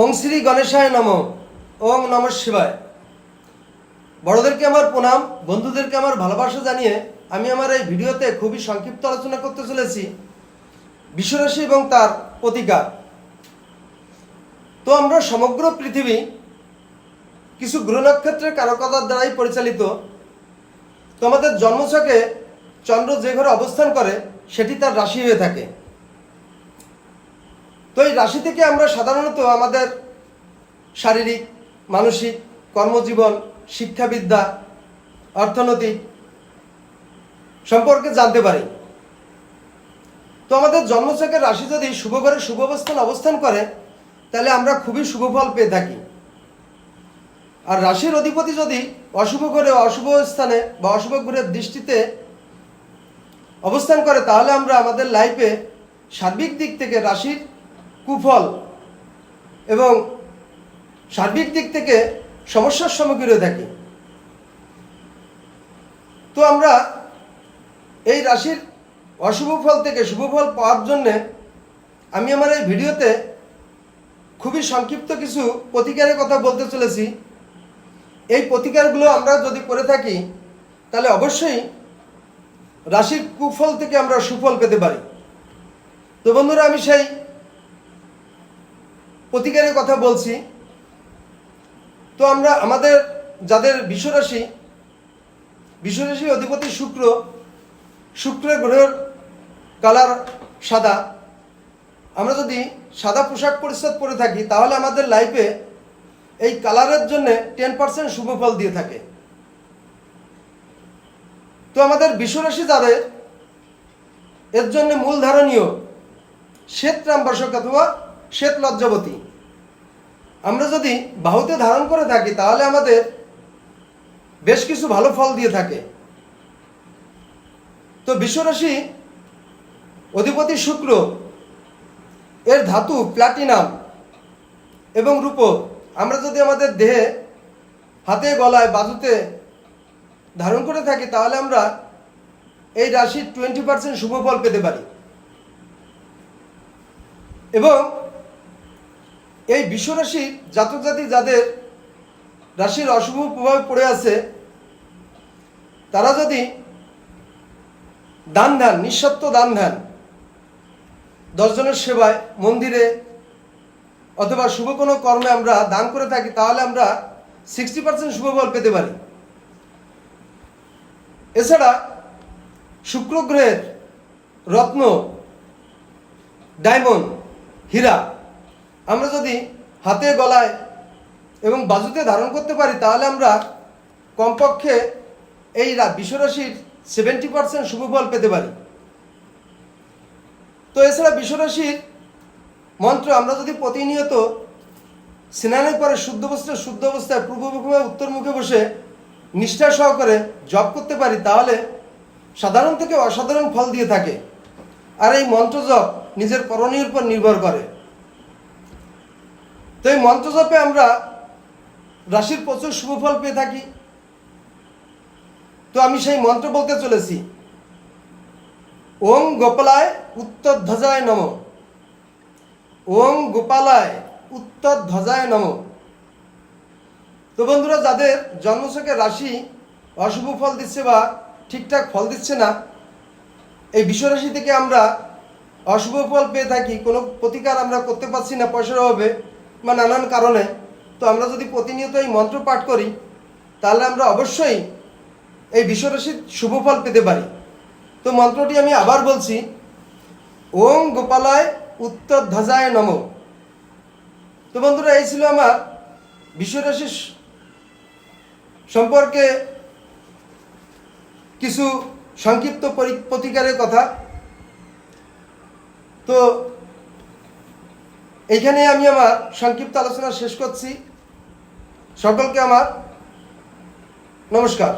ওং শ্রী গণেশায় নম। ওং নম শিবায়। বড়দেরকে আমার প্রণাম, বন্ধুদেরকে আমার ভালোবাসা জানিয়ে আমি আমার এই ভিডিওতে খুবই সংক্ষিপ্ত আলোচনা করতে চলেছি। বিশ্বরাশি এবং তার প্রতিকার। তো আমরা সমগ্র পৃথিবী কিছু গ্রহ নক্ষত্রের কারকতার দ্বারাই পরিচালিত। তো আমাদের জন্মছকে চন্দ্র যে ঘরে অবস্থান করে, সেটি তার রাশি হয়ে থাকে। তো এই রাশি থেকে আমরা সাধারণত আমাদের শারীরিক, মানসিক, কর্মজীবন, শিক্ষাবিদ্যা অর্থনৈতিক সম্পর্কে জানতে পারি। তো আমাদের জন্মছকের রাশি যদি শুভ ঘরে শুভ অবস্থান অবস্থান করে, তাহলে আমরা খুবই শুভ ফল পেয়ে থাকি। আর রাশির অধিপতি যদি অশুভ ঘরে অশুভ স্থানে বা অশুভ গ্রহের দৃষ্টিতে অবস্থান করে, তাহলে আমরা আমাদের লাইফে সার্বিক দিক থেকে রাশির কুফল এবং সার্বিক দিক থেকে সমস্যার সম্মুখীন হয়ে থাকি তো আমরা এই রাশির অশুভ ফল থেকে শুভ ফল পাওয়ার জন্যে আমি আমার এই ভিডিওতে খুবই সংক্ষিপ্ত কিছু প্রতিকারের কথা বলতে চলেছি। এই প্রতিকারগুলো আমরা যদি করে থাকি, তাহলে অবশ্যই রাশির কুফল থেকে আমরা সুফল পেতে পারি। তো বন্ধুরা, আমি সেই প্রতিকারের কথা বলছি। তো আমরা আমাদের যাদের বিশ্বরাশি বিশ্বরাশি অধিপতি শুক্র, শুক্রের গ্রহের কালার সাদা। আমরা যদি সাদা পোশাক পরিচ্ছদ পরে থাকি, তাহলে আমাদের লাইফে এই কালারের জন্য টেন পার্সেন্ট শুভ ফল দিয়ে থাকে। তো আমাদের বিশ্বরাশি যাদের, এর জন্য মূল ধারণীয় শ্বেত রামবাসক অথবা শ্বেত লজ্জাবতী। আমরা যদি বাহুতে ধারণ করে থাকি, তাহলে আমাদের বেশ কিছু ভালো ফল দিয়ে থাকে। তো বিশ্বরাশি অধিপতি শুক্র এর ধাতু প্লাটিনাম এবং রূপ। আমরা যদি আমাদের দেহে হাতে, গলায়, বাজুতে ধারণ করে থাকি, তাহলে আমরা এই রাশির টোয়েন্টি পার্সেন্ট শুভ ফল পেতে পারি। এবং এই বিশ্বরাশির জাতক জাতি যাদের রাশির অশুভ প্রভাব পড়ে আছে, তারা যদি দান ধ্যান নিঃস্বার্থ দান ধ্যান দশজনের সেবায়, মন্দিরে অথবা শুভ কোনো কর্মে আমরা দান করে থাকি, তাহলে আমরা সিক্সটি পার্সেন্ট শুভ ফল পেতে পারি। এছাড়া শুক্র গ্রহের রত্ন ডায়মন্ড হীরা আমরা যদি হাতে, গলায় এবং বাজুতে ধারণ করতে পারি, তাহলে আমরা কমপক্ষে এই বিশ্বরাশির সেভেন্টি পার্সেন্ট শুভ ফল পেতে পারি। তো এছাড়া বিশ্বরাশির মন্ত্র, আমরা যদি প্রতিনিয়ত স্নানের পরে শুদ্ধ অবস্থায় শুদ্ধ অবস্থায়, পূর্ব মুখে, উত্তর মুখে বসে নিষ্ঠা সহকারে জপ করতে পারি, তাহলে সাধারণ থেকে অসাধারণ ফল দিয়ে থাকে। আর এই মন্ত্র জপ নিজের করণীয় উপর নির্ভর করে। তো এই মন্ত্র জপে আমরা রাশির প্রচুর শুভ ফল পেয়ে থাকি। তো আমি সেই মন্ত্র বলতে চলেছি। ওং গোপালায় উত্তর ধ্বজায় নম। ওং গোপালায় উত্তর ধ্বজায় নম। তো বন্ধুরা, যাদের জন্মছকের রাশি অশুভ ফল দিচ্ছে বা ঠিকঠাক ফল দিচ্ছে না, এই বিশ্বরাশি থেকে আমরা অশুভ ফল পেয়ে থাকি। কোনো প্রতিকার আমরা করতে পারছি না পয়সার অভাবে। বা নানান কারণে, তো আমরা যদি প্রতিনিয়ত এই মন্ত্র পাঠ করি, তাহলে আমরা অবশ্যই এই বিশ্বরাশির শুভ ফল পেতে পারি। তো মন্ত্রটি আমি আবার বলছি, ওং গোপালায় উত্তর ধ্বজায় নম। তো বন্ধুরা, এই ছিল আমার বিশ্বরাশি সম্পর্কে কিছু সংক্ষিপ্ত পরি- প্রতিকারের কথা। তো এইখানে আমি আমার সংক্ষিপ্ত আলোচনা শেষ করছি। সকলকে আমার নমস্কার।